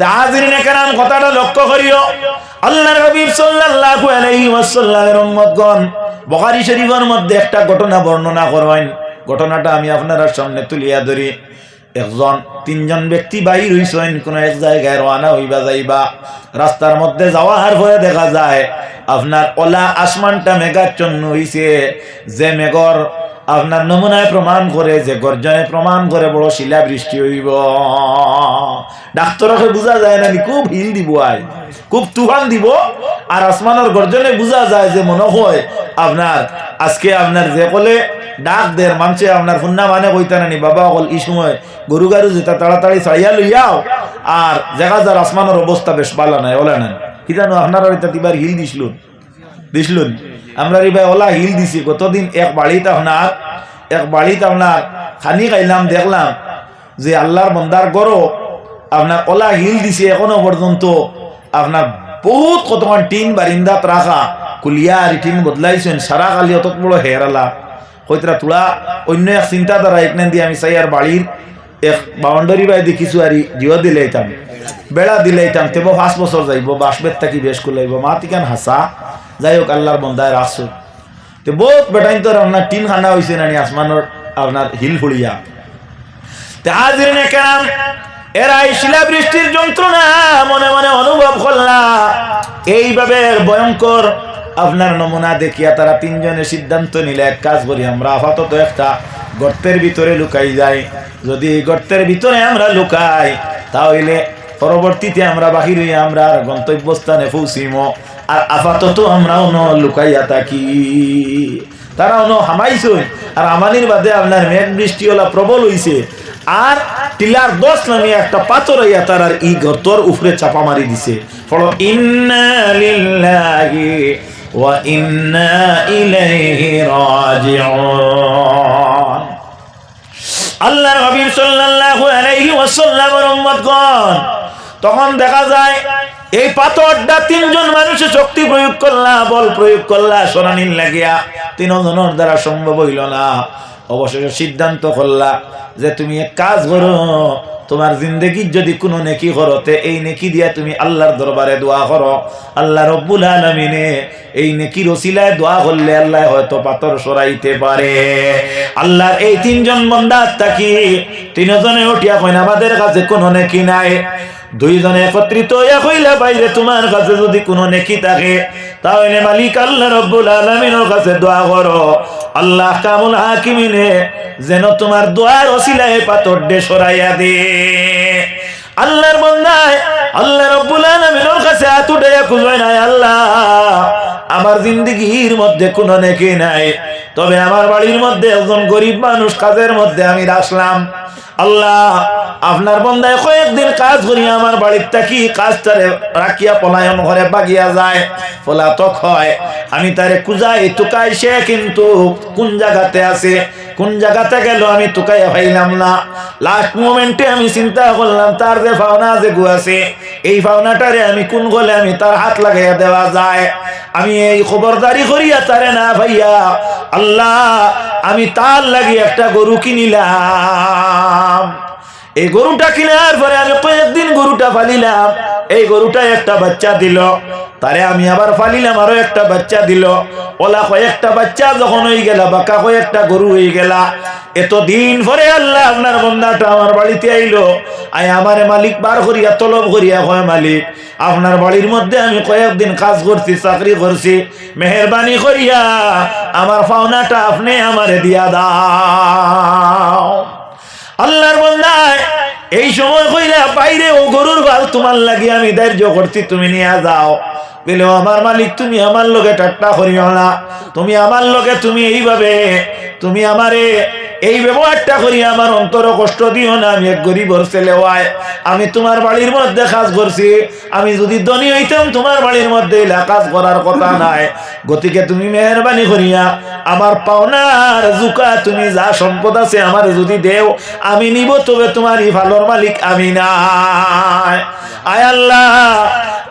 তা হাজিরিনে কেরাম কথাটা লক্ষ্য করিও। আল্লাহর হাবিব সাল্লাল্লাহু আলাইহি ওয়াসাল্লামের উম্মতগণ বুখারী শরীফের মধ্যে একটা ঘটনা বর্ণনা করেন। ঘটনাটা আমি আপনার সামনে তুলিয়া ধরি। একজন, তিনজন ব্যক্তি বাইর হইছেন, কোন এক জায়গায় রওনা হইবা যাইবা। রাস্তার মধ্যে যাওয়ার পরে দেখা যায়, আপনার ওলা আসমানটা মেঘাচ্ছন্ন হইছে। যে মেঘর আপনার নমুনায় প্রমাণ করে যে গর্জনে প্রমাণ করে বড় শিলা বৃষ্টি হইব। ডাক্তারকে বোঝা যায় না খুব হিল দিব আই খুব তুফান দিব। আর আসমানের গর্জনে বোঝা যায় যে মনে হয় আপনার, আজকে আপনার যে কলে ডাক দের মানছে আপনার ফুন্না মানে কইতা নানি, বাবা অকল এই সময় গরু গারু যেটা তাড়াতাড়ি ছাড়িয়া লইয়াও, আর দেখা যার আসমানের অবস্থা বেশ ভালো নাই ওলা নাই। কি জানো, আপনারা এটা তিবার হিল দিছিল দিছিলুন আমরা রে ভাই ওলা হিল দিছি। কতদিন? এক বাড়িতে আপনার, এক বাড়িতে আপনার। খানি খাইলাম, দেখলাম যে আল্লাহর বন্দার গরো আপনার ওলা হিল দিছে এখনও পর্যন্ত। আপনার বহুত কতক্ষণ টিন বারিন্দাত রাখা। কুলিয়া আর টিন বদলাইছেন, সারা কালি অত বড় হেরালা কইতরা তুলা, অন্য এক চিন্তাধারা এখানে দিয়ে আমি চাই আর বাড়ির এক বাউন্ডারি বাই দেখিছো আর জিও দিলে আইতাম বেড়া দিলে আইতাম তেব পাঁচ বছর যাইব বাসবের থাকি বেশ কুলাইব মা তিকান হাসা? যাই হোক, আল্লাহর বন্দায় রাখছো তো বহুত বেটাইন তো আপনার টিন খানা হয়েছে নানি আসমানোর আপনার হিল ফুড়িয়া তে হাজির কেরাম এরা এই শিলা বৃষ্টির যন্ত্রণা মনে মনে অনুভব করলা। এইভাবে ভয়ঙ্কর আপনার নমুনা দেখিয়া তারা তিনজনে সিদ্ধান্ত নিলে, এক কাজ করি, আমরা আপাতত একটা গর্তের ভিতরে লুকাই যাই। যদি এই গর্তের ভিতরে আমরা লুকাই, তাহলে পরবর্তীতে আমরা বাহির হইয়া আমরা আর গন্তব্যস্থানে পৌঁছিম। আর আপাতত আমরা অন্য লুকাইয়া থাকি। তারা অন্য হামাইছই আর আমাদের বাদে আপনার মেঘ বৃষ্টি হলা প্রবল হইছে। আর টিলার দশ নামে একটা পাথর হইয়া তার আর ই গর্তর উপরে চাপা মারি দিছে। ফল ইন্না তখন দেখা যায় এই পাথরটা তিনজন মানুষে শক্তি প্রয়োগ করলা, বল প্রয়োগ করলা, সোনানির লাগিয়া তিনজনের দ্বারা সম্ভব হইল না। অবশেষে সিদ্ধান্ত করলা যে তুমি এক কাজ করো, তোমার জিন্দগির যদি কোনো নেকি করতে এই নেকি দিয়া তুমি আল্লাহর দরবারে দোয়া করো। আল্লাহ রব্বুল আলমিনে এই নেকির ওসিলায় দোয়া করলে আল্লাহ হয়তো পাথর সরাইতে পারে। আল্লাহর এই তিনজন বন্দার থাকি তিনজনে উঠিয়া কইন, আমাদের কাছে কোনো নেকি নাই। দুইজনে একত্রিত হইয়া কইলা বাইরে তোমার কাছে যদি কোনো নেকি থাকে, তাহলে মালিক আল্লাহ রব্বুল আলমিনের কাছে দোয়া করো। আল্লাহ কামুল হাকিমিনে যেন তোমার দোয়ার অসিলায় পাথর ডে সরাইয়া দে। আল্লাহর বন্ধায়, আল্লাহ রব্বুল কাছে খুঁজবে নাই আল্লাহ, আমার জিন্দগির মধ্যে কোনো নেকি নাই। তবে আমার বাড়ির মধ্যে একজন গরিব মানুষ কাজের মধ্যে আমি রাখলাম আল্লাহ, আপনার বন্দায় কয়েকদিন কাজ করি, আমার বাড়ির থাকি কাজটারে রাখিয়া পলায়ন ঘরে বাগিয়া যায় পলাতক হয়। আমি তারে কুজাই টুকাই সে কিন্তু কোন জায়গাতে আছে, কোন জায়গাতে গেল আমি টুকাইয়া পাইলাম না। লাস্ট মোমেন্টে আমি চিন্তা করলাম, তার যে ফাওনা যে গু আছে, এই ফাওনাটারে আমি কোন গলে আমি তার হাত লাগাইয়া দেওয়া যায়? আমি এই খবরদারি করিয়া তারে না ভাইয়া, আল্লাহ, আমি তার লাগি একটা গরু কিনিলাম। এই গরুটা কিনার পরে আমি কয়েকদিন গরুটা ফালিলাম এই গরুটা একটা বাচ্চা দিল। তারে আমি আবার ফালিলাম আরও একটা বাচ্চা দিল। ওলা কয়েকটা বাচ্চা যখন হয়ে গেলা, বাঁকা কয়েকটা গরু হয়ে গেলা। এত দিন পরে আল্লাহ আপনার বন্ধাটা আমার বাড়িতে আইলো। আই আমার মালিক বার করিয়া, তলব করিয়া কয়, মালিক, আপনার বাড়ির মধ্যে আমি কয়েকদিন কাজ করছি, চাকরি করছি। মেহরবানি করিয়া আমার পাওনাটা আপনি আমারে দিয়া দাও। আল্লাহর বন্ধায় এই সময় কইলা বাইরে ও গরুর ভালো তোমার লাগি আমি ধৈর্য করছি, তুমি নিয়ে যাও। বলে আমার মালিক, তুমি আমার লোকে ঠাট্টা করিও না। তুমি আমার লোকে তুমি এইভাবে, তুমি আমারে এই ব্যবহারটা করি আমার অন্তর কষ্ট দিও না, আমি এক গরিবর ছেলে আমি তোমার বাড়ির মধ্যে কাজ করছি, আমি যদি ধনী হইতাম, তোমার বাড়ির মধ্যে কাজ করার কথা নাই। গতিকে তুমি মেহরবানি করিয়া আমার পাওনার জুকা, তুমি যা সম্পদ আছে আমার যদি দেও, আমি নিব, তবে তোমার ভালোর মালিক আমি নাই। আয় আল্লাহ,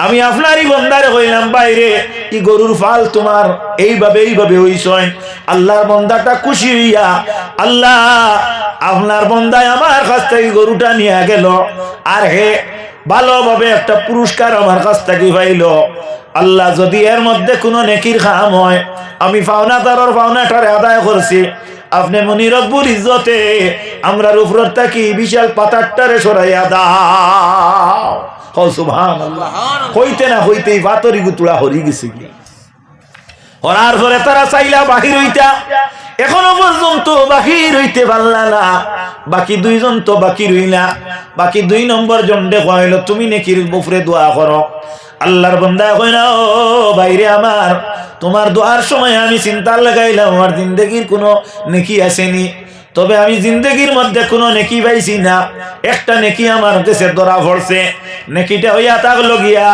আমি আপনারই বন্দারে হইলাম বাইরে ই গরুর ফাল তোমার এইভাবে এইভাবে হইসয়। আল্লাহর বন্দাটা খুশি হইয়া আল্লাহ আপনার বন্দায় আমার কাছ থেকে গরুটা নিয়ে গেল। আর হে ভালোভাবে একটা পুরস্কার আমার কাছ থেকে পাইল। আল্লাহ যদি এর মধ্যে কোনো নেকির খাম হয় আমি পাওনা তারর পাওনাটারে আদায় করছি। আপনি মনি রব্বুর ইজ্জতে আমরা উপরত থাকি বিশাল পাতারটারে সরাইয়া দাও। হইতে না হইতেই বাতরি গুতুড়া হরি গেছে কি হরার পরে তারা চাইলা বাহির হইতা। এখনও পর্যন্ত বাহির হইতে পারলা না। বাকি দুইজন তো বাকি রইলা। বাকি দুই নম্বর জন দেখা হইল, তুমি নেকির বুফরে দোয়া করো? আল্লাহর বন্দা কই না ও বাইরে আমার। তোমার দোয়ার সময় আমি চিন্তা লাগাইলাম আমার জিন্দগির কোনো নেকি আসেনি। তবে আমি জিন্দগির মধ্যে কোনো নেকি পাইছি না। একটা নেকি আমার দেশে ধরা পড়ছে। নেকিটা হইয়া থাকল গিয়া,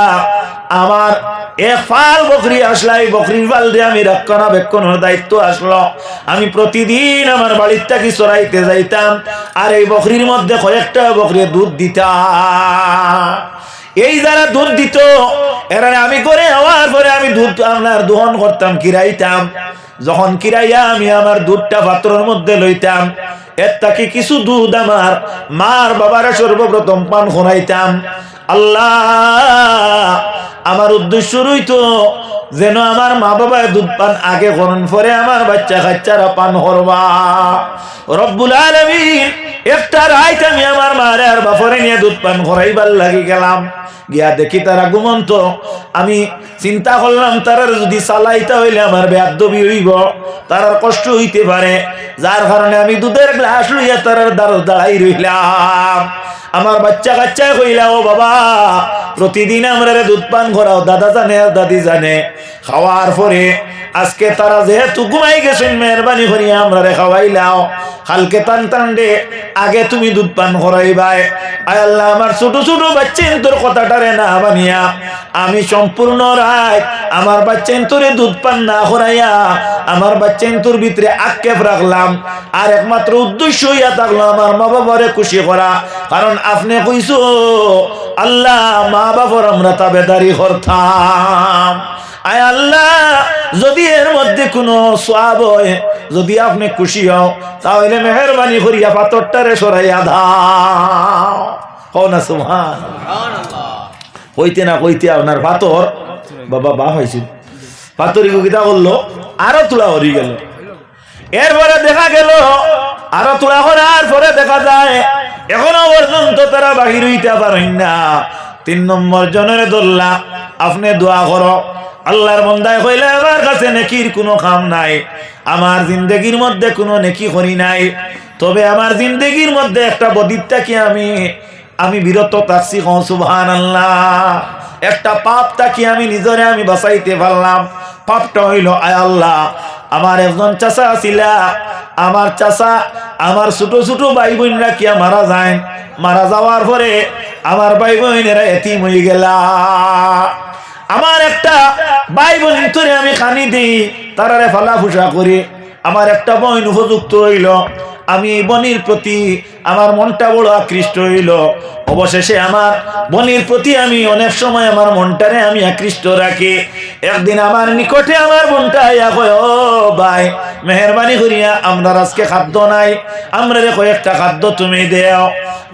আমার এক ফাল বকরি আসলা, এই বকরির ফাল দিয়ে আমি রক্ষণাবেক্ষণের দায়িত্ব আসলো। আমি প্রতিদিন আমার বাড়ির থাকি চড়াইতে যাইতাম, আর এই বকরির মধ্যে কয়েকটা বকরি দুধ দিতাম। এই যারা দুধ দিত, এরা আমি করে হওয়ার পরে আমি দুধ আপনার দোহন করতাম কিরাইতাম যখন কিরাইয়া আমি আমার দুধটা পাত্রের মধ্যে লইতাম, এর তাকে কিছু দুধ আমার মার বাবারা সর্বপ্রথম পান খোনাইতাম আল্লাহ, আমার উদ্দেশ্য রইতো যেন আমার মা বাবা দুধ পান, আগে করেন পরে আমার বাচ্চা কাচ্চারা পান করবা। রব্বুল আলমিন, একটা রাইত আমি আমার মারে আর বাপরে নিয়ে দুধ পান করাইবার লাগি গেলাম। গিয়া দেখি তারা ঘুমন্ত। আমি চিন্তা করলাম তারার যদি চালাইতে হইলে আমার বেদবি হইব, তারার কষ্ট হইতে পারে। যার কারণে আমি দুধের গ্লাস লইয়া তারার দাঁড়াই রইলাম। আমার বাচ্চা কাচ্চা কইলা, ও বাবা, প্রতিদিন আমরা দুধ পান করাও, দাদা জানে দাদি জানে। খাওয়ার পরে আজকে তারা যেহেতু ঘুমাই গেছেন, মেহরবানি করিয়া আমরা খাওয়াইলাও কালকে টান টান দে, আগে তুমি দুধ পান করাইবাই আয় আল্লাহ, আমার ছোট ছোট বাচ্চা তোর কথাটারে না বানিয়া আমি সম্পূর্ণ রায়, আমার বাচ্চা তোরে দুধ পান না করাইয়া, আমার বাচ্চা তোর ভিতরে আক্ষেপ রাখলাম। আর একমাত্র উদ্দেশ্য হইয়া থাকল আমার মা বাবারে খুশি করা। কারণ আপনি কইছো, আল্লাহ মা বাবার আমরা তাবেদারি করতাম। আয় আল্লাহ, যদি এর মধ্যে কোনো সোয়াব হয়, যদি আপনি খুশি হও, তাহলে মেহরবানি করিয়া পাথরটারে সরাইয়া দাও। হও না সুহান হইতে না কইতে আপনার পাথর, বাবা বা হয়েছিল পাথরি কিতা করল আরও তোলা হরি গেল। এরপরে দেখা গেল, আরও তোলা করার পরে দেখা যায়, এখনও পর্যন্ত তারা বাহির হইতে পারেন না। তিন নম্বর জনের দোল্লা, আপনি দোয়া করো আল্লাহর মন্দায় কইলে আমার কাছে নেকির কোনো কাম নাই। আমার জিন্দগির মধ্যে কোনো নেকি করি নাই। তবে আমার জিন্দগির মধ্যে একটা বদিতটা কি আমি আমি বিরত থাকছি সুবহান আল্লাহ একটা পাপটা কি আমি নিজরে আমি বাঁচাইতে পারলাম। পাপটা হইল, আয় আল্লাহ, আমার একজন চাষা আছিলা। আমার চাষা আমার ছোট ছোট ভাই বোনরা কিয়া মারা যায়। মারা যাওয়ার পরে আমার ভাই বোনেরা এতিম হয়ে গেলা। আমার একটা ভাই বোন তোরে আমি খানি দিই, তারারে ফালা ফুসা করি। আমার একটা বোন উপযুক্ত হইল। আমি এই বনির প্রতি আমার মনটা বড় আকৃষ্ট হইল। অবশেষে আমার বনির প্রতি আমি অনেক সময় আমার মনটারে আমি আকৃষ্ট রাখি। একদিন আমার নিকটে আমার বোনটা আইয়া কয়, ও ভাই, মেহরবানি করিয়া আমরা আজকে খাদ্য নাই। আমরা রে কয়েকটা খাদ্য তুমি দেও।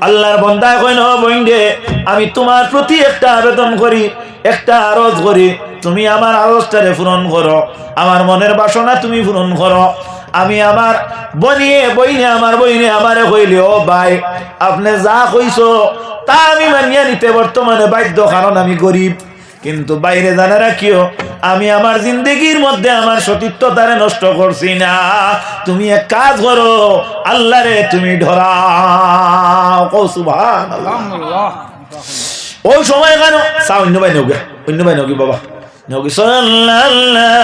আল্লাহর বন্দায় কয়, ন বোন দে আমি তোমার প্রতি একটা আবেদন করি। একটা আরজ করি, তুমি আমার আরজটারে পূরণ করো, আমার মনের বাসনা তুমি পূরণ করো। আমি আমার বনিয়ে, বইনে, আমার বইনে, আমারে কইলে, ও ভাই, আপনি যা কইছো, তা আমি মানিয়ে নিতে বর্তমানে বাধ্য, কারণ আমি গরিব। কিন্তু বাইরে জানা রাখিও, আমি আমার জিন্দগির মধ্যে আমার সতীত্ব তারে নষ্ট করছি না। তুমি এক কাজ করো আল্লাহ রে তুমি ধরাও। কৌ সুবহানাল্লাহ। ওই সময় কেন? চা অন্য ভাই নৌকে অন্য ভাই নৌকি বাবা। নৌকি সাল্লাল্লাহু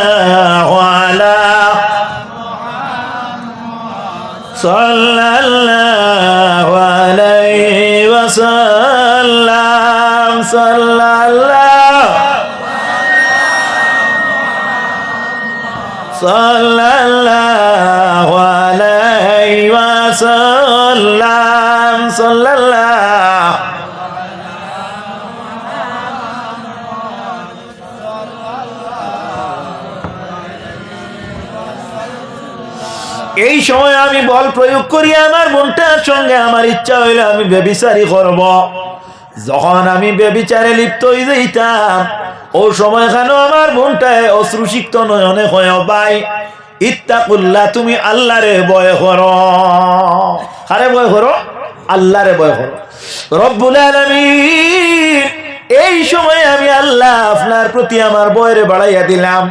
আলাইহি ওয়াসাল্লাম, সাল্লাল্লাহু সাল্লাল্লাহু এই সময় আমি বল প্রয়োগ করি, আমার বোনটার সঙ্গে আমার ইচ্ছা হইলে আমি বেবিচারি করব। যখন আমি বেবিচারে লিপ্ত হয়ে যাইতাম, ও সময় কেন আমার বোনটায় অশ্রুসিক্ত নয়নে হয়, ভাই, ইত্তাকুল্লাহ, তুমি আল্লাহরে বয় করো। কারে বয় করো? আল্লাহরে বয় করো। রব্বুল আলামিন এই সময় আমি আল্লাহ আপনার প্রতি আমার বয়রে বাড়াইয়া দিলাম।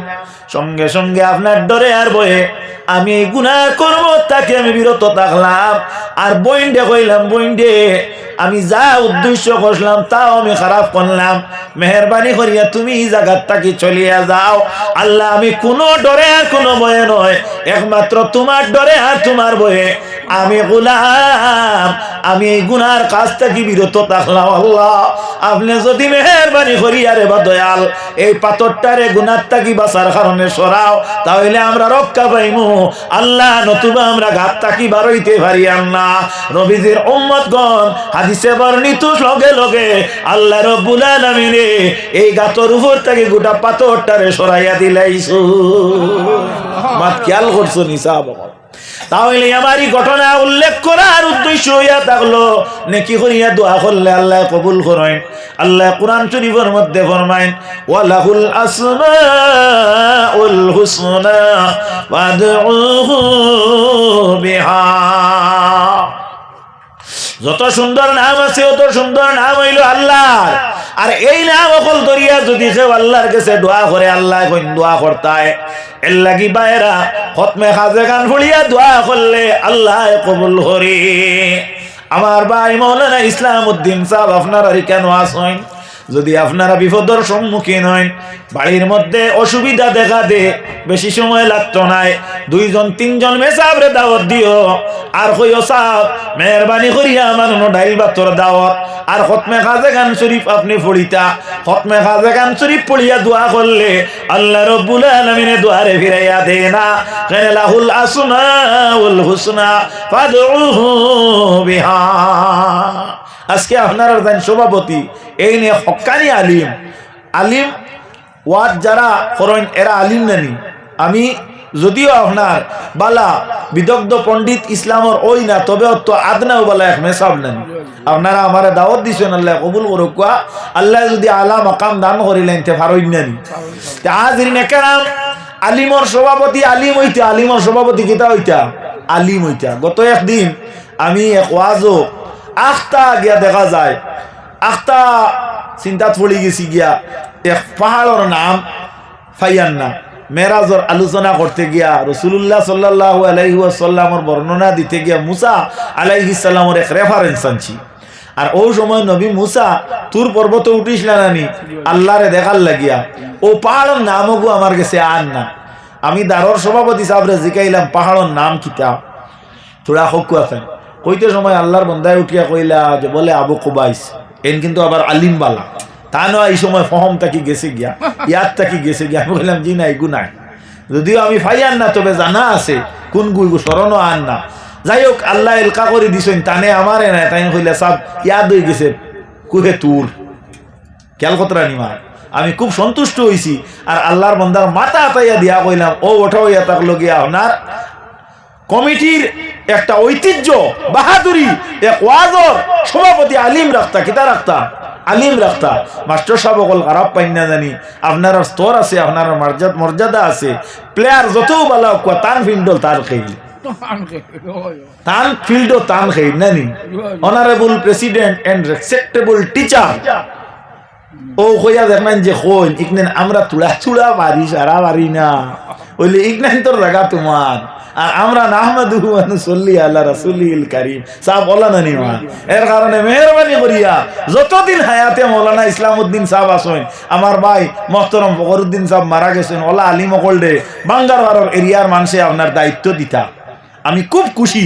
সঙ্গে সঙ্গে আপনার ডরে আর বয়ে আমি গুনাহ করব, তাকে আমি বিরত থাকলাম। আর বইন্ডে কইলাম, বইন্ডে, আমি যা উদ্দেশ্য করলাম তাও আমি খারাপ করলাম। মেহরবানি করিয়া তুমি জায়গার তাকে চলিয়া যাও। আল্লাহ, আমি কোনো ডরে আর কোনো বয়ে নয়। একমাত্র তোমার ডরে আর তোমার বয়ে। আমি গুলাম আমি এই গুনার কাজ থেকে বিরত থাকলাম, আল্লাহ। আপনি যদি মেহরবানি করিয়া রে বা দয়াল, এই পাথরটারে গুনার থাকি বাঁচার কারণে সরাও, তাহলে আমরা রক্ষা পাইমু। আল্লাহ, নতুবা আমরা ঘাত থাকি বারইতে পারিয়াম না। নবীজির উম্মতগণ হাদিসে বর্ণিত লগে লগে, আল্লাহ রব্বুল আলামিনে এই গাতর উপর থেকে গোটা পাথরটারে সরাইয়া দিলাইছু। মাত খেয়াল করছ নিসা বাবা তাহলে আমার ঘটনা উল্লেখ করার উদ্দেশ্য হইয়া থাকল, নেকি করিয়া দোয়া করলে আল্লাহ কবুল করেন। আল্লাহ কোরআন শরীফের মধ্যে ফরমাইন ওয়ালাহুল আসমাউল হুসনা ওয়াদউহু বিহা। যত সুন্দর নাম আছে, অত সুন্দর নাম হইল আল্লাহ আর এই নাম অকল দরিয়া যদি সে আল্লাহর কাছে দোয়া করে, আল্লাহ দোয়া করতায়। এর লাগি হতমে খাজে গান ফুলিয়া দোয়া করলে আল্লাহ কবুল হরি আমার ভাই মৌলানা ইসলাম উদ্দিন সাহেব আর কেন আসেন? যদি আপনারা বিপদের সম্মুখীন হন, বাড়ির মধ্যে অসুবিধা দেখা দে, বেশি সময় লাগতো নাই দুইজন, তিনজন মেসাবরে দাওয়াত দিও। আর কইও সাহ মেহরবানি করিয়া আমার ডাইল বাতর দাওয়াত। আর খতমে খাজে গান শরীফ আপনি পড়িতা। খতমে খাজে গান শরীফ পড়িয়া দোয়া করলে আল্লাহ রব্বুল আলামিনে দুয়ারে ফিরাইয়া দে না। কেন লাহুল আসমাউল হুসনা ফাদউহু বিহা। আজকে আপনারা জানেন সভাপতি। এই নিয়ে হকানি আলিম। আলিম, ওয়াদ যারা করেন এরা আলিম নানি আমি যদিও আপনার বালা বিদগ্ধ পণ্ডিত ইসলামর ওই না, তবে তো আদনাও বালা এক মেসাব নানি আপনারা আমার দাওয়াত দিছেন, আল্লাহ কবুল করুক। কোয়া, আল্লাহ যদি আলা মাকাম দান করিলেন, তে ফারইন নানি আজ ঋণ একেরাম আলিমর সভাপতি আলিম হইতা, আলিমর সভাপতি কিতা হইতা? আলিম হইতা। গত একদিন আমি এক ওয়াজও আখতা গিয়া দেখা যায়। আখতা চিন্তাত পড়ি গেছি গিয়া। এক পাহাড়ের নাম ফাইয়ান্না। মেরাজর আলোচনা করতে গিয়া রসুল্লাহ সাল্লাহ আলাইসাল্লামর বর্ণনা দিতে গিয়া মুসা আলাইহিসাল্লামর এক রেফারেন্স আনছি। আর ও সময় নবী মুসা তুর পর্বত উঠিস না নানি? আল্লাহরে দেখার লাগিয়া। ও পাহাড়ের নামও আমার কাছে আর না আমি দারর সভাপতি সাহেবরে জিকাইলাম পাহাড়ের নাম কিতা তোরা হকু আছেন কইতে সময় আল্লাহর বন্ধায় উঠিয়া কইলা যে বলে আবু কুবাইস, এন কিন্তু আবার আলিম বালা। তা নয় এই সময় ফহম তাকি গেছে গিয়া, ইয়াদ তাকি গেছে গিয়া। আমি বললাম জি না এগু নাই যদিও আমি ফাইয়ান না, তবে জানা আছে, কোন গুই স্মরণও আন না। যাই হোক আল্লাহ এলকা করে দিছেন, টানে আমারে নাই, তাই কইলে সব, ইয়াদ হয়ে গেছে, কুহে তুর? খেয়াল কতরা নিমার আমি খুব সন্তুষ্ট হইছি, আর আল্লাহর বন্দার মাথা আতাইয়া দিয়া কইলাম, ও ওঠা হইয়া থাকল গিয়া আপনার কমিটির একটা ঐতিহ্য বাহাদুরি এক ওয়াজর সভাপতি আলিম রাখতা কিতা রাখতা? আলিম রাখতা। মাস্টার সাহেব অকল খারাপ পাই না জানি। আপনার স্তর আছে আপনার মর্যাদা আছে। প্লেয়ার যত কোয়া তান ফিল্ডল তার খেই তান ফিল্ড তান খেই নানি honourable president and respectable teacher ও কইয়া দেখবেন যে কইন ইকনেন আমরা তুলা চুলা পারি সারা পারি না। বলি ইকনেন তোর জায়গা তোমার। আর আমরা নাহমাদু সল্লি আল্লাহ রাসুলিল কারিম। সাহ বলা না নিমা এর কারণে মেহরবানি করিয়া যতদিন হায়াতে মৌলানা ইসলামউদ্দিন সাহেব আসেন, আমার ভাই মহতরম ফখরুদ্দিন সাহেব মারা গেছেন, ওলা আলিম অকলডে বাঙ্গারওয়ার এরিয়ার মানুষে আপনার দায়িত্ব দিতা। আমি খুব খুশি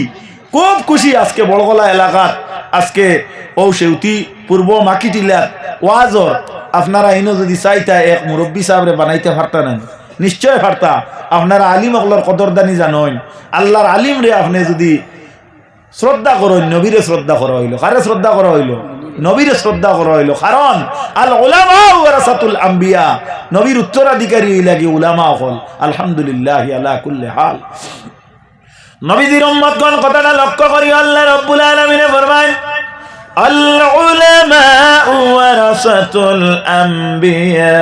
খুব খুশি আজকে বড়গলা এলাকাত, আজকে ও সেউতি পূর্ব মাকিটিলার ওয়াজর, আপনারা ইনো যদি চাইতা এক মুরব্বী সাহেবরে বানাইতে পারতা না নিশ্চয় পারতা। আপনার আলিম অগলার কদরদানি জানোই আল্লাহর আলিম রে আপনি যদি শ্রদ্ধা করেন, নবীরে শ্রদ্ধা করা হইল। কারে শ্রদ্ধা করা হইল? নবীরে শ্রদ্ধা করা হইল। কারণ আল ওলামা ওয়ারাসাতুল আম্বিয়া। নবীর উত্তরাধিকারী লাগে ওলামা অকল আলহামদুলিল্লাহ আল্লাহ কুল্লি হাল। নবীজির উম্মতগণ কথাটা লক্ষ্য করি আল্লাহ রব্বুল আলামিনে ফরমান আল উলামা ওয়ারাসাতুল আম্বিয়া।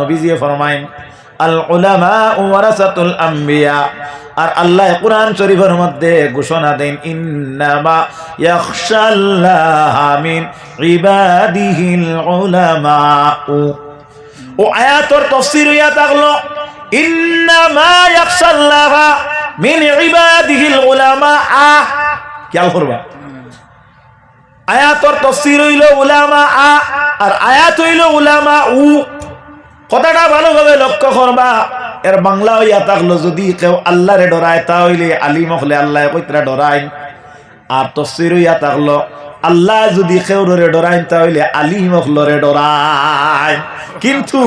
নবীজি ফরমায় আল উলামা আর আল্লাহ কোরআন শরীফের মধ্যে ঘোষণা দেন, ইন্নামা তাফসীর হইয়া থাকল, ইন্নামা মিন খেয়াল করবা। আয়াতর তফসির হইল উলামা আ আর আয়াত হইল উলামা উ কথাটা ভালোভাবে লক্ষ্য করবা। এর বাংলা হইয়া থাকল যদি কেউ আল্লাহরে ডরায় তা হইলে আলিম হলে আল্লাহ কইতরা ডরায় আর তফসির হইয়া থাকল আল্লাহ যদি কেউরে ডরায় তা হইলে আলিম হলরে ডরায় কিন্তু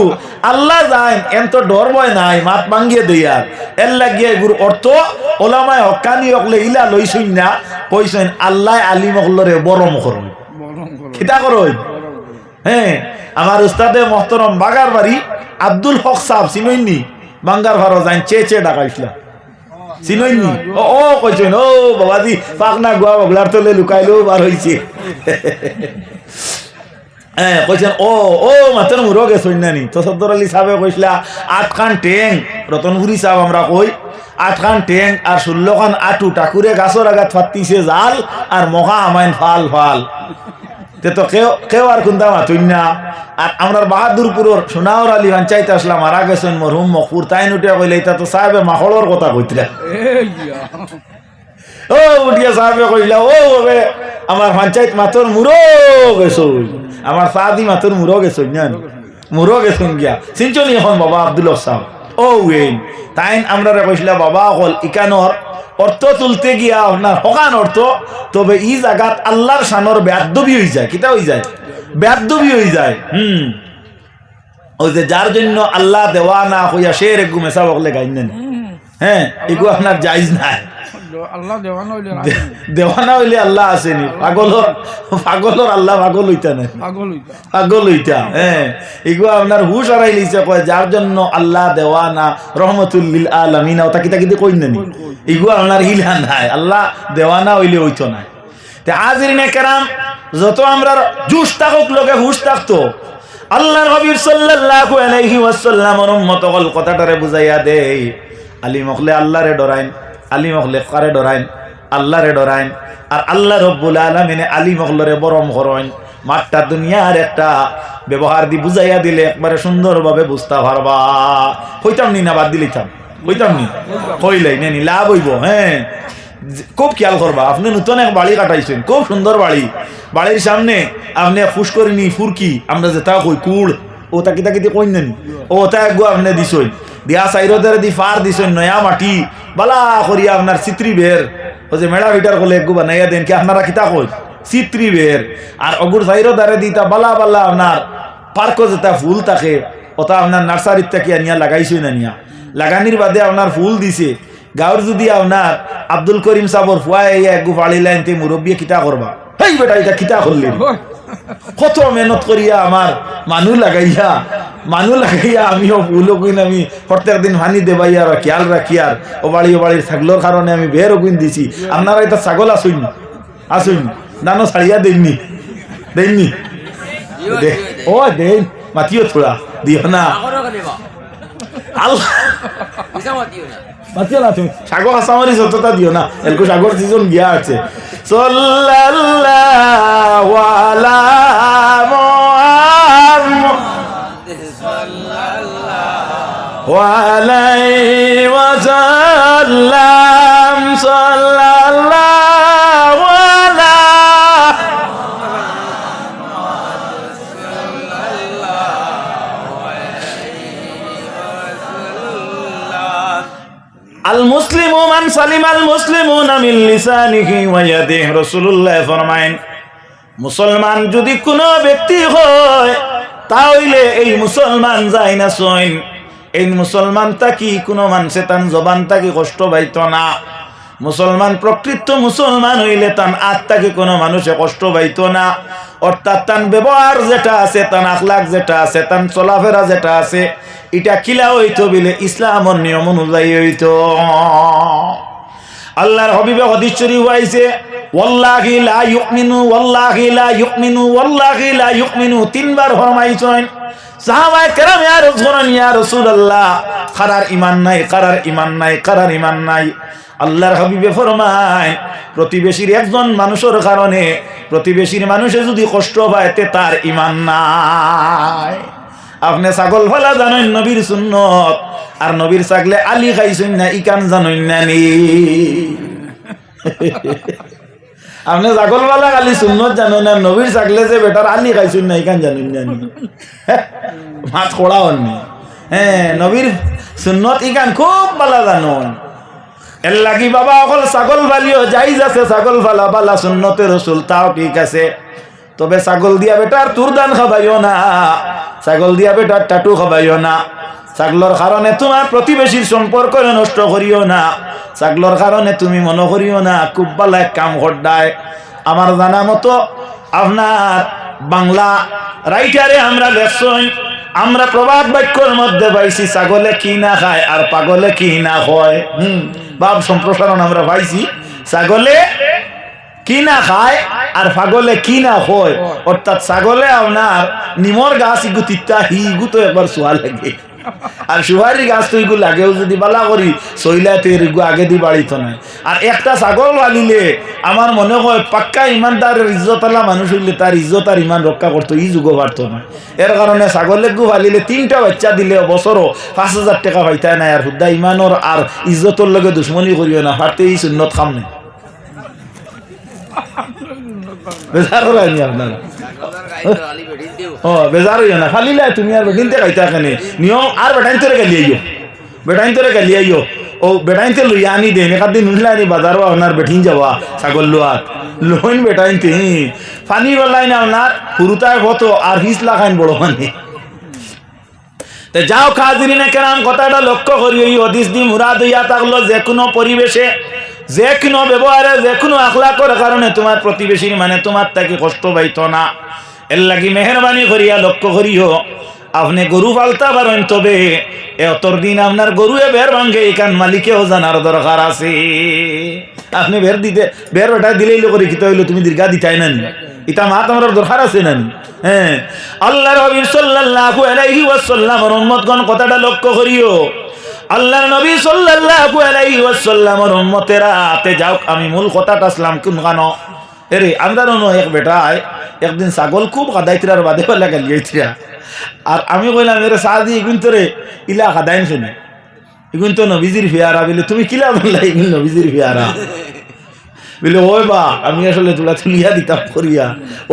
আল্লাহ যাই এম তো ডর ভয় নাই মাত ভাঙ্গিয়ে দইয়ার এর লাগিয়ে গুরু অর্থ ওলামায় হকানি হকলে ইলা লইছুন না কইছেন আল্লাহ আলিম হলরে বরম করুন। খিতা করুন? হ্যাঁ আমার উস্তাদে মহতরম বাগার বাড়ি আব্দুল হক সাহ চিনইনি? বাঙ্গার ভারো যাই চে চে ডাকাইছিলাম চিনইনি? ও ও কইছেন ও, বাবাজি, পাকনা গুয়া বগলার তলে লুকাইলেও বার হইছে। হ্যাঁ কইছেন, ও ও, মাত্র মুরো গেছই নানি তো সদ্দর আলী সাহেবে কইসলা আট খান টেং রতনপুরি সাহেব আমরা কই, আট খান টেং আর ষোলো খান আটু টাকুরে গাছর আগাত ফাটিছে জাল আর মহা আমাইন ফাল ফাল। তে তো কেউ কেউ আর কোনটা মাতুন না। আর আমরা বাহাদুরপুরের সোনাওর আলী পঞ্চায়েত আসলাম মারা গেছেন মরহুম মকুর তাই নুটে কইলে এটা তো সাহেবে মাহলর কথা কইতরা। ও উঠিয়া সাহেবে কইলা ও বাবে আমার পঞ্চায়েত মাতর মুরো গেছো আমার সাদি মাতর মুরো গেছো জান? মুরো গেছো গিয়া। সিনচনি এখন বাবা আব্দুল সাহেব ও ওয়েন তাই আমরা কইছিলা বাবা হল ইকানোর অর্থ তুলতে গিয়া আপনার হকান অর্থ তবে ই জাগাত আল্লাহর সানোর ব্যাধবি হয়ে যায়। কিতা হয়ে যায়? ব্যাধবি হয়ে যায়। হুম। ওই যে যার জন্য আল্লাহ দেওয়া না হইয়া সে রেগু মেসা বকলে গাইন হ্যাঁ এগু আপনার জায়জ নাই। দেওয়ানো না হইলে আল্লাহ আসেনি। পাগলর পাগলর আল্লাহ পাগল হইতা নাই। পাগল হইতা। হ্যাঁ এগুলো আপনার হুশ হারাই লিছে কয় যার জন্য আল্লাহ দেওয়ানা রহমতুল্লিল আলামিনা ওটা কিতা কিতা কই নানি এগুলো আপনার হিলা নাই আল্লাহ দেওয়ানা হইলে হইতো না তে হাজিরিনে কেরাম যত আমরা জুস থাকুক লোকে হুশ থাকতো। আল্লাহর হাবিব সাল্লাল্লাহু আলাইহি ওয়াসাল্লামের উম্মত কথাটারে বুঝাইয়া দেই। আলী মখলে আল্লাহরে ডরাইন। আলী মখলে কারে ডরাইন, আল্লাহরে ডরাইন, আর আল্লাহ রব্বুল আলমিনে আলী মখলরে বরম করইন মাঠটা দুনিয়ার একটা ব্যবহার দি বুঝাইয়া দিলে একবারে সুন্দরভাবে বুঝতে পারবা। কইতাম নি না বাদ দিলিতাম? কইতাম নি কইলাই নে নি লাভ হইব হ্যাঁ। খুব খেয়াল করবা, আপনি নতুন এক বাড়ি কাটাইছেন, খুব সুন্দর বাড়ি। বাড়ির সামনে আপনি ফুস করিনি ফুরকি, আমরা যে যেটা কই কুড় ও তাকি তাকি কই নেনি? ও তা একগু আপনি দিছই দিয়া সাইরোদের দি ফার দিছই নয়া মাটি। বালা করিয়া আপনার চিত্রি বের। ও যে মেড়া ভিটার কলে একগু বানাইয়া দেন, কি আপনারা কিতা কই চিত্রি বের। আর অগুর সাইরো দ্বারে দিতা বালা বালা আপনার পার্কও যেটা ফুল থাকে ওটা আপনার নার্সারির থেকে আনিয়া লাগাইছই না নিয়া। লাগানির বাদে আপনার ফুল দিছে। গাঁৱৰ যদি আপনার আব্দুল করিম সাবর ফুয়াই একগু ফাড়ি লাইন তে মুরব্বী কিতা করবা হেই বেটা এটা কিতা করলি কত মেহনত করিয়া আমার মানুষ লাগাইয়া মানুষ লাগাইয়া আমিও কইন আমি। প্রত্যেক দিন পানি দেবাই আর খেয়াল রাখি আর। ও বাড়ি ও বাড়ির ছাগলের কারণে আমি বের কইন দিছি। আপনারা এটা ছাগল আসুন আসুন দানো ছাড়িয়া দেননি দেননি। দে ও দেন মাতিও থোড়া দিও না। আল্লাহ। মাতিও তুমি সাগর হাসামারি যতটা দিও না, এরকম সাগর সিজন গিয়া আছে। সাল্লাল্লাহু আলা মুহাম্মদ। ওয়া আলাইহি ওয়াসাল্লাম আল মুসলিমু মান সালিম আল ইয়াদিহি, রাসূলুল্লাহ ফরমায়েন, মুসলমান যদি কোনো ব্যক্তি হয়, তাহলে এই মুসলমান যাই না সইন। এই মুসলমান তাকি কোনো মানুষে তান জবান তাকি কষ্ট পাইত না। মুসলমান প্রকৃত মুসলমান হইলে তান আত্মাকে কোনো মানুষে কষ্ট পাইত না। অর্থাৎ তান ব্যবহার যেটা আছে, তান আখলাক যেটা আছে, তান চলাফেরা যেটা আছে এটা কিলা হইতো বিলে, ইসলামর নিয়ম অনুযায়ী হইতো। আল্লাহর হবিবে হদিস শরীফ হইছে ওয়াল্লাহি লা ইউমিনু, ওয়াল্লাহি লা ইউমিনু, ওয়াল্লাহি লা ইউমিনু তিনবার ফরমাইছেন। সাহাবায়ে কেরাম, ইয়া রাসূলুল্লাহ ইয়া রাসূলুল্লাহ, কারার ঈমান নাই, কারার ঈমান নাই, কারার ঈমান নাই। আল্লাহর হাবিবে ফরমায়, প্রতিবেশীর একজন মানুষের কারণে, প্রতিবেশীর মানুষে যদি কষ্ট পায়, তে তার ঈমান নাই। আপনি ছাগল ফালা জানেন নবীর সুন্নত, আর নবীর ছাগলে আলি খাইছেন না, ইকান জানেন না নি? আপনি ছাগল ফালা খালি সুন্নত জানেন না, নবীর ছাগলে যে বেটার আলি খাইছেন না, ইকান জানেন না নি? মাত খোড়া হননি হ্যাঁ নবীর সুন্নত, ইকান খুব ভালো জানুন। এর লাগি বাবা অকল ছাগল ফালিও, যাই আছে ছাগল ফালা বালা সুন্নতের রসুল, তাও ঠিক আছে। তবে ছাগল দিয়া বেটার তুর দান খাবাইও না। ছাগল দিয়া বেটার টাটু খাবাইও না। ছাগলর কারণে তোমার প্রতিবেশীর সম্পর্ক নষ্ট করিও না। ছাগলর কারণে তুমি মনে করিও না, খুব ভালো এক কাম ঘটায়। আমার জানা মতো আপনার বাংলা রাইটারে আমরা লেখছই আমরা প্রবাদ বাক্যর মধ্যে পাইছি, ছাগলে কি না খায় আর পাগলে কি না হয়। হুম ভাব সম্প্রসারণ আমরা পাইছি। ছাগলে কি না খায়? আর কি না ছাগলে তিতা লাগেও যদি বালা তের একটা ছাগল বালিলে আমার মনে হয় পাক্কা ইমানদারের ইজ্জত আলা মানুষ হইলে তার ইজ্জত আর ইমান রক্ষা করতো ই যুগ পারত না। এর কারণে ছাগলে গু বালিলে তিনটা বাচ্চা দিলে বছরও পাঁচ হাজার টাকা পাইতাই নাই। আর হুদ্দা ইমানোর আর ইজ্জতর লগে দুশ্মনী করিও না। পারতে এই সুন্নত খাম বেজার আপনারা ও বেজার হইও না ফালিলে তুমি আর বেটিনতে কেনে নিয়ম আর গালি আইও গালি আইও ও লইয়া আনি দেন উঠলে আনি বাজারও আপনার বেঠিন যাওয়া ছাগল লোয়াত লোন বেটাইন ফানি বলাই না আপনার হুরুতায় কত আর হিস লাখাইন বড় মানে। যাও খাজিরিনে কেরাম কথাটা লক্ষ্য করি এই হদিস দি মুরাদ হইয়া থাকল যে কোনো পরিবেশে যে কোনো ব্যবহারে যে কোনো আখলাকর কারণে তোমার প্রতিবেশীর মানে তোমার তাকে কষ্ট পাইত না এর লাগি মেহরবানি করিয়া লক্ষ্য করিও, আপনি গরু পালতা পারেন তবে এতর দিন আপনার গরুয়ে বের ভাঙ্গে এখান মালিকেও জানার দরকার আছে আপনি বের দিতে, বের ওটা দিলেই লোক রেখিতে হইল, তুমি দীর্ঘা দিতাই না নি। ইটা মা তোমার দরকার আছে না নি? হ্যাঁ আল্লাহ রবি সাল্লাল্লাহু আলাইহি ওয়াসাল্লামের উম্মতগণ কথাটা লক্ষ্য করিও আল্লাহর নবী সাল্লাল্লাহু আলাইহি ওয়াসাল্লামের উম্মতেরা, তে যাও, আমি মূল কথাটা আসলাম, কোন গানো? এরে আমরা নো এক বেটায়, একদিন ছাগল খুব কাদাইতিরার বাদে বেলা গেলিয়েছিরা আর আমি কইলাম, এরে দিয়ে ইগুন ইলা কাদাইন শুনে। ইগুন তো নবীজির ফিয়ারা, বলে, তুমি কিলা বললা ইগুন নবীজির ফিয়ারা। বলে, ওই বা, আমি আসলে তোলা তুলিয়া দিতাম করিয়া।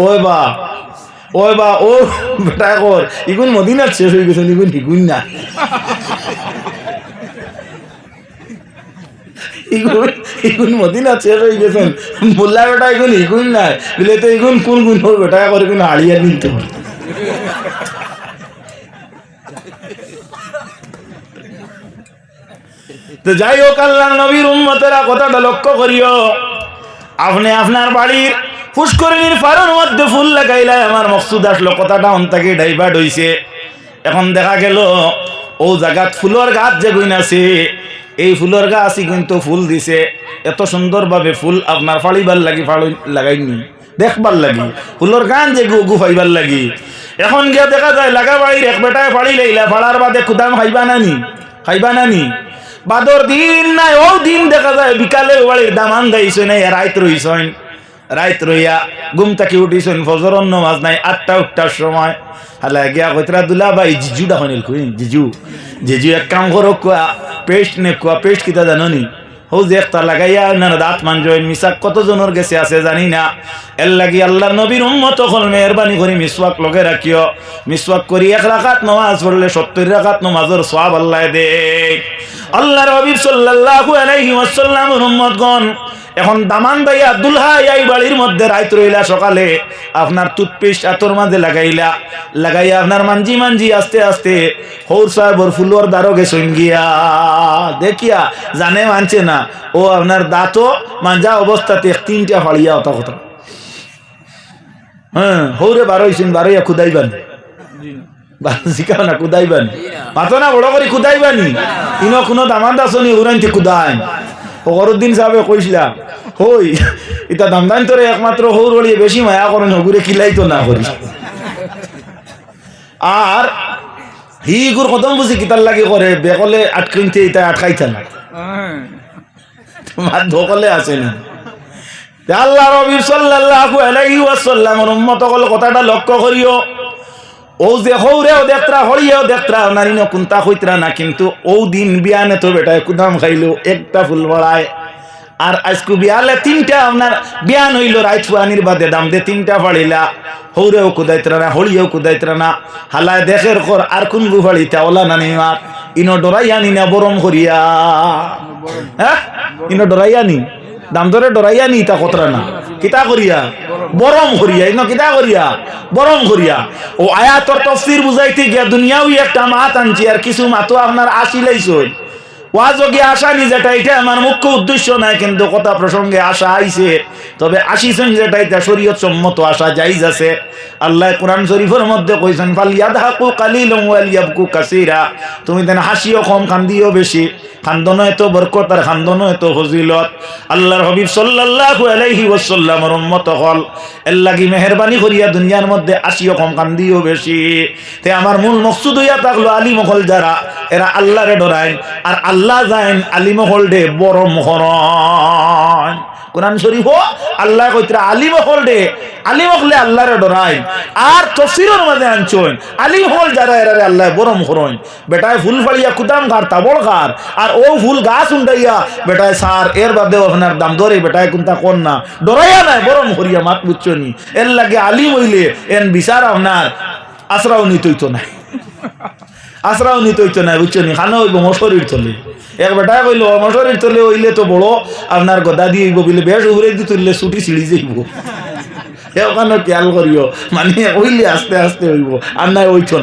ওই বা ওই বা, ও বেটা কর, ইগুন মদিনার শেষ হয়ে গেছে, ইগুন হিগুন না ইগুন গেছেন মোল্লা বেটা ইগুন ইগুন তো কোন বেটা করে কোন আড়িয়া নিতে তো যাই হোক আল্লাহ নবীর উম্মতেরা কথাটা লক্ষ্য করিও। আপনি আপনার বাড়ির পুষ্করিণীর ফারুর মধ্যে ফুল লাগাইলে আমার মকসুদ আসলো। কথাটা অন্তাকে ডাইভার্ট হইছে। এখন দেখা গেল, ও জায়গাত ফুলের গাছ যে গুণ আছে এই ফুলের গাছ কিন্তু ফুল দিছে। এত সুন্দরভাবে ফুল আপনার ফাড়িবার লাগি ফাড়ি লাগাইনি। দেখবার লাগি। ফুলের গান যে গু ফাইবার লাগি। এখন গিয়ে দেখা যায়, লাগা বাড়ির এক বেটায় ফাড়ি লাইলা ফাড়ার বাদে খুদাম খাইবা নানি খাইবা নানি। বাদর দিন নাই ও দিন দেখা যায়, বিকালে বাড়ির দামান গাইছে নাই রাইত রইছেন। রাইত রইয়া ঘুম থেকে উঠিছেন ফজর নামাজ নাই, আটটা, উঠটার সময়। হালা গিয়া কইতরা, দুলা ভাই, জিজু ডাকনিল কই? জিজু জিজু, এক কাম করো, কোয়া, পেস্ট নে, কোয়া, পেস্ট কিতা জানো নি? হৌ একটা লাগাইয়া না দাঁত মানজইন মিসাক কতজনের গেছে আছে জানি না। এর লাগি আল্লাহ নবীর উম্মত হল মেহরবানি করে মিসওয়াক লগে রাখিও। মিসওয়াক করি, এক রাখাত নমাজ পড়লে সত্তর রাখাত নমাজের সব আল্লাহ দে আল্লাহর হাবিব সাল্লাল্লাহু আলাইহি ওয়াসাল্লামের উম্মতগণ এখন দামান ভাইয়া দুলহা এই বাড়ির মধ্যে রাইত রইলা সকালে, আপনার টুথপেস্ট আতর মাঝে লাগাইলা, লাগাইয়া আপনার মানজি মানজি আস্তে আস্তে হৌর সাহেবর ফুলোর দ্বারো গেছেন গিয়া। দেখিয়া জানে মানছে না, ও আপনার দাঁতও মাঞ্জা অবস্থাতে তিনটা ফাড়িয়া অত কথা হ্যাঁ হৌরে বারো হইছেন বারোইয়া খুদাইবান। শিখাও না কুদাইবান মাতো না বড় করে কুদাইবানি ইনো কোনো দামান দাসনি উড়াইতে কুদাইন ফকরুদ্দিন সাহেবে কইছিলা হই, ইতা দামদান তোরে একমাত্র হৌর হলিয়ে বেশি মায়া করেন হগুরে কিলাইতো না করি আর হি গুর কদম বুঝি কিতার লাগি করে বেকলে আটকিনতে ইতা আটকাইতা না। তোমার ধকলে আছে না। তে আল্লাহ রবি সাল্লাল্লাহু আলাইহি ওয়াসাল্লামের উম্মত কথাটা লক্ষ্য করিও ও যে হৌরেও দেখত্রা হরিয়েও দেখত্রা নারী ন কুন্তা হইত্রা না কিন্তু ও দিন বিয়ানে তো বেটায় কুদাম খাইলো একটা ফুল বড়ায় আর আজকু বিয়ালে তিনটা আপনার বিয়ান হইল রাইত ফুয়ানির বাদে দাম দে তিনটা ফাড়িলা হৌরেও কুদাইত্রা না হরিয়েও কুদাইত্রা না হালায় দেখের কর আর কোন ওলা না ইনো ডরাইয়া নি না বরম করিয়া হ্যাঁ ইনো ডরাইয়া নি দাম ধরে ডরাইয়া নি তা কতরা না। কিতা করিয়া? বরম করিয়া, ইন কিতা করিয়া? বরম করিয়া। ও আয়াতর তফসির বুঝাইতে গিয়া দুনিয়াও একটা মাত আনছি আর কিছু মাতো আপনার আসিলাইছই ওয়াজও গিয়ে আসা নি যেটা এটা আমার মুখ্য উদ্দেশ্য নাই, কিন্তু কথা প্রসঙ্গে আসা আইছে। তবে আসিছেন যেটা, এটা শরীয়ত সম্মত আসা জাইজ আছে। আল্লাহ কোরআন শরীফের মধ্যে কইছেন ফাল ইয়াদহাকু কালিলাম ওয়াল ইয়াবকু কাসীরা। তুমি দেন হাসিও কম কান্দিও বেশি। খান্দনো এত বরকত আর খান্দনো এত ফজিলত। আল্লাহর হবিব সাল্লাল্লাহু আলাইহি ওয়াসাল্লামের উম্মত হল। এর লাগি মেহেরবানি করিয়া দুনিয়ার মধ্যে আসিও কম কান্দিও বেশি। তে আমার মূল মকসুদ হইয়া থাকল আলী মহল যারা, এরা আল্লাহরে ডরায় আর আল্লাহ যাইন আলী মহল ডে বড় মহরণ কোরআন শরীফ আল্লাহ কইতরা আলী মহল ডে আলী মহলে আল্লাহরে ডরাই। আর তফসিরের মাঝে আনছইন আলী মহল যারা, এরারে আল্লাহ বড় মহরণ বেটায় ফুল ফাড়িয়া কুদাম খার তাবড় খার আর ও ফুল গাছ উন্ডাইয়া, বেটায় সার, এর বাদেও আপনার দাম ধরে, বেটায় কোনটা কোন না ডরাইয়া নাই, বড় মহরিয়া, মাত বুঝছনি এর লাগে আলী মহিলে এন বিচার আপনার, আশ্রাও নিতইতো নাই। আশ্রাও নিতে হইতো না, বুঝছ নি? খানা হইব মশরির তলে এক বেটা কইল মশরির তলে হইলে তো বড়, আপনার গদা দিয়ে হইব বলে বেশ উড়ে দি তুললে ছুটি ছিঁড়ি যাইব। ওখানে খেয়াল করিও মানে হইলে আস্তে আস্তে হইব, আর না